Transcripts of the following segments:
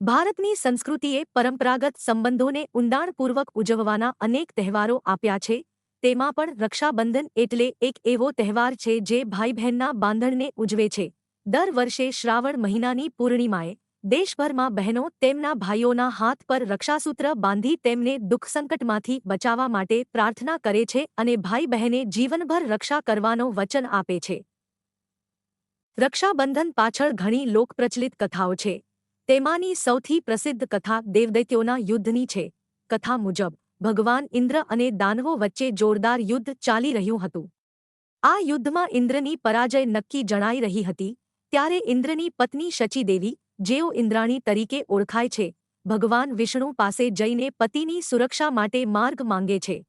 ભારતની સંસ્કૃતિએ પરંપરાગત સંબંધોને ઊંડાણપૂર્વક ઉજવવાના અનેક તહેવારો આપ્યા છે. તેમાં પણ રક્ષાબંધન એટલે એક એવો તહેવાર છે જે ભાઈ બહેનના બાંધણને ઉજવે છે. દર વર્ષે શ્રાવણ મહિનાની પૂર્ણિમાએ દેશભરમાં બહેનો તેમના ભાઈઓના હાથ પર રક્ષાસૂત્ર બાંધી તેમને દુઃખ સંકટમાંથી બચાવવા માટે પ્રાર્થના કરે છે અને ભાઈ બહેને જીવનભર રક્ષા કરવાનો વચન આપે છે. રક્ષાબંધન પાછળ ઘણી લોકપ્રચલિત કથાઓ છે. તેમાંની સૌથી પ્રસિદ્ધ કથા દેવદૈત્યોના યુદ્ધની છે. કથા મુજબ, ભગવાન ઇન્દ્ર અને દાનવો વચ્ચે જોરદાર યુદ્ધ ચાલી રહ્યું હતું. આ યુદ્ધમાં ઇન્દ્રની પરાજય નક્કી જણાઈ રહી હતી. ત્યારે ઇન્દ્રની પત્ની શચીદેવી, જેઓ ઇન્દ્રાણી તરીકે ઓળખાય છે, ભગવાન વિષ્ણુ પાસે જઈને પતિની સુરક્ષા માટે માર્ગ માંગે છે.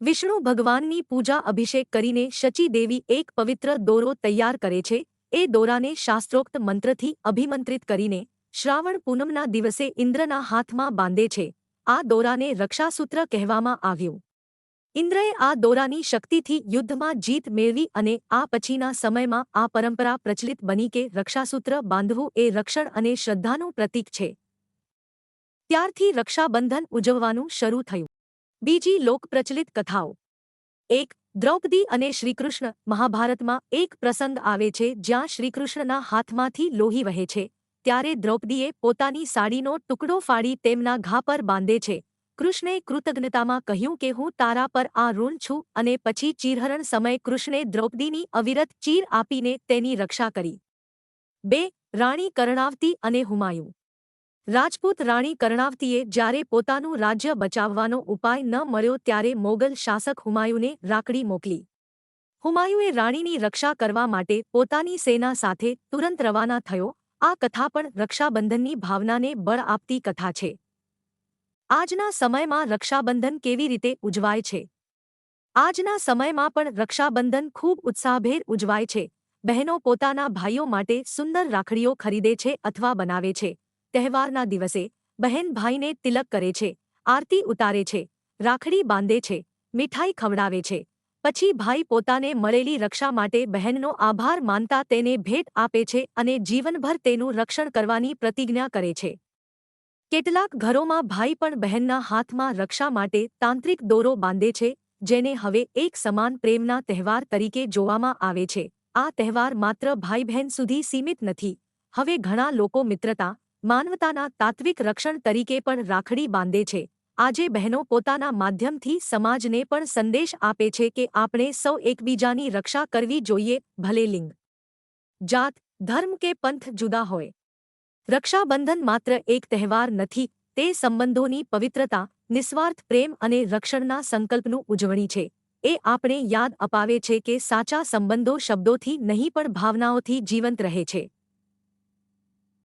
વિષ્ણુ ભગવાનની પૂજા અભિષેક કરીને શચીદેવી એક પવિત્ર દોરો તૈયાર કરે છે એ દોરાને શાસ્ત્રોક્ત મંત્રથી અભિમંત્રિત કરીને શ્રાવણ પૂનમના દિવસે ઇન્દ્રના હાથમાં બાંધે છે. આ દોરાને રક્ષાસૂત્ર કહેવામાં આવ્યું. ઇન્દ્રએ આ દોરાની શક્તિથી યુદ્ધમાં જીત મેળવી અને આ પછીના સમયમાં આ પરંપરા પ્રચલિત બની કે રક્ષાસૂત્ર બાંધવું એ રક્ષણ અને શ્રદ્ધાનું પ્રતીક છે. ત્યારથી રક્ષાબંધન ઉજવવાનું શરૂ થયું. બીજી લોકપ્રચલિત કથાઓ. એક દ્રૌપદી અને શ્રીકૃષ્ણ મહાભારતમાં એક પ્રસંગ આવે છે જ્યાં શ્રીકૃષ્ણના હાથમાંથી લોહી વહે છે. ત્યારે દ્રૌપદીએ પોતાની સાડીનો ટુકડો ફાડી તેમના ઘા પર બાંધે છે. કૃષ્ણે કૃતજ્ઞતામાં કહ્યું કે હું તારા પર આ ઋણ છું અને પછી ચીરહરણ સમયે કૃષ્ણે દ્રૌપદીની અવિરત ચીર આપીને તેની રક્ષા કરી. બે, રાણી કર્ણાવતી અને હુમાયું. રાજપૂત રાણી કર્ણાવતીએ જ્યારે પોતાનું રાજ્ય બચાવવાનો ઉપાય ન મળ્યો ત્યારે મોગલ શાસક હુમાયુને રાખડી મોકલી. હુમાયુએ રાણીની રક્ષા કરવા માટે પોતાની સેના સાથે તુરંત રવાના થયો. આ કથા પણ રક્ષાબંધનની ભાવનાને બળ આપતી કથા છે. આજના સમયમાં રક્ષાબંધન કેવી રીતે ઉજવાય છે? આજના સમયમાં પણ રક્ષાબંધન ખૂબ ઉત્સાહભેર ઉજવાય છે. બહેનો પોતાના ભાઈઓ માટે સુંદર રાખડીઓ ખરીદે છે અથવા બનાવે છે. તહેવારના દિવસે બહેન ભાઈને તિલક કરે છે, આરતી ઉતારે છે, રાખડી બાંધે છે, મીઠાઈ ખવડાવે છે. પછી ભાઈ પોતાને મળેલી રક્ષા માટે બહેનનો આભાર માનતા તેને ભેટ આપે છે અને જીવનભર તેનું રક્ષણ કરવાની પ્રતિજ્ઞા કરે છે. કેટલાક ઘરોમાં ભાઈ પણ બહેનના હાથમાં રક્ષા માટે તાંત્રિક દોરો બાંધે છે, જેને હવે એક સમાન પ્રેમના તહેવાર તરીકે જોવામાં આવે છે. આ તહેવાર માત્ર ભાઈ બહેન સુધી સીમિત નથી. હવે ઘણા લોકો મિત્રતા માનવતાના તાત્વિક રક્ષણ તરીકે પણ રાખડી બાંધે છે. આજે બહેનો પોતાના માધ્યમથી સમાજને પણ સંદેશ આપે છે કે આપણે સૌ એકબીજાની રક્ષા કરવી જોઈએ, ભલે લિંગ, જાત, ધર્મ કે પંથ જુદા હોય. રક્ષાબંધન માત્ર એક તહેવાર નથી, તે સંબંધોની પવિત્રતા, નિસ્વાર્થ પ્રેમ અને રક્ષણના સંકલ્પનું ઉજવણી છે. એ આપણે યાદ અપાવે છે કે સાચા સંબંધો શબ્દોથી નહીં પણ ભાવનાઓથી જીવંત રહે છે.